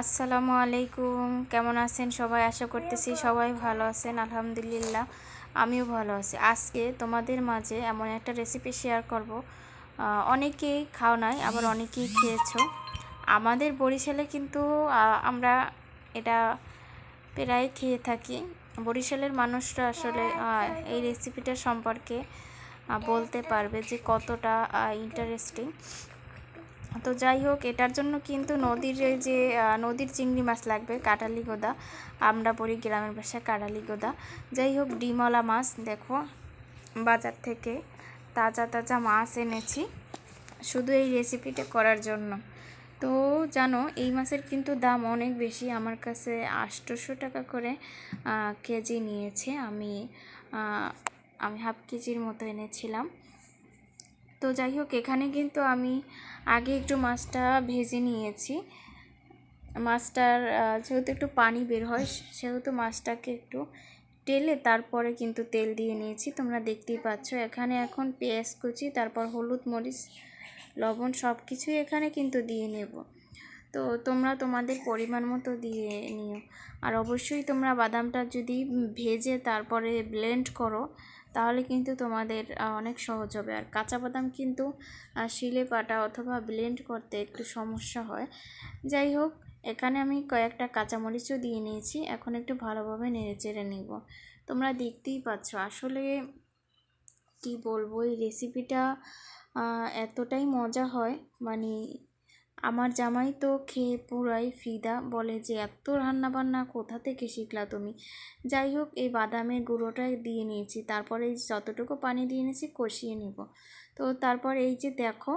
আসসালামু আলাইকুম। কেমন আছেন সবাই? আশা করতেছি সবাই ভালো আছেন, আলহামদুলিল্লাহ। আমিও ভালো আছি। আজকে তোমাদের মাঝে এমন একটা রেসিপি শেয়ার করব। অনেকেই খাও নাই, আবার অনেকেই খেয়েছো। আমাদের বরিশালে কিন্তু আমরা এটা প্রায় খেয়ে থাকি। বরিশালের মানুষরা আসলে এই রেসিপিটা সম্পর্কে বলতে পারবে যে কতটা ইন্টারেস্টিং তো যাই হোক, এটার জন্য কিন্তু নদীর যে নদীর চিংড়ি মাছ লাগবে কাটালি গোদা আমরা পড়ি গ্রামের ভাষায় কাটালি গোদা যাই হোক, ডিমলা মাছ, দেখো, বাজার থেকে তাজা তাজা মাছ এনেছি, শুধু এই রেসিপিটা করার জন্য। তো জানো, এই মাছের কিন্তু দাম অনেক বেশি, আমার কাছে আটশোশো টাকা করে কেজি নিয়েছে। আমি আমি হাফ কেজির মতো এনেছিলাম। তো যাই হোক, এখানে কিন্তু আমি আগে একটু মাছটা ভেজে নিয়েছি। মাছটার যেহেতু একটু পানি বের হয় সেহেতু মাছটাকে একটু টেলে তারপরে কিন্তু তেল দিয়ে নিয়েছি। তোমরা দেখতেই পাচ্ছ, এখানে এখন পেঁয়াজ কুচি, তারপর হলুদ মরিচ, লবণ সব কিছুই এখানে কিন্তু দিয়ে নেব। তো তোমরা তোমাদের পরিমাণ মতো দিয়ে নিও। আর অবশ্যই তোমরা বাদামটা যদি ভেজে তারপরে ব্লেন্ড করো, তাহলে কিন্তু তোমাদের অনেক সহজ হবে। আর কাঁচা বাদাম কিন্তু শিলে পাটা অথবা ব্লেন্ড করতে একটু সমস্যা হয়। যাই হোক, এখানে আমি কয়েকটা কাঁচামরিচও দিয়ে নিয়েছি। এখন একটু ভালোভাবে নেড়ে চেড়ে নিব। তোমরা দেখতেই পাচ্ছ, আসলে কি বলব, এই রেসিপিটা এতটাই মজা হয়। মানে আমার জামাই তো খেয়ে পুরাই ফিদা, বলে যে, এত রান্না বান্না কোথা থেকে শিখলা তুমি? যাই হোক, এই বাদামের গুঁড়োটা দিয়ে নিয়েছি। তারপরে যতটুকু পানি দিয়ে নিয়েছি কষিয়ে নেব। তো তারপর এই যে দেখো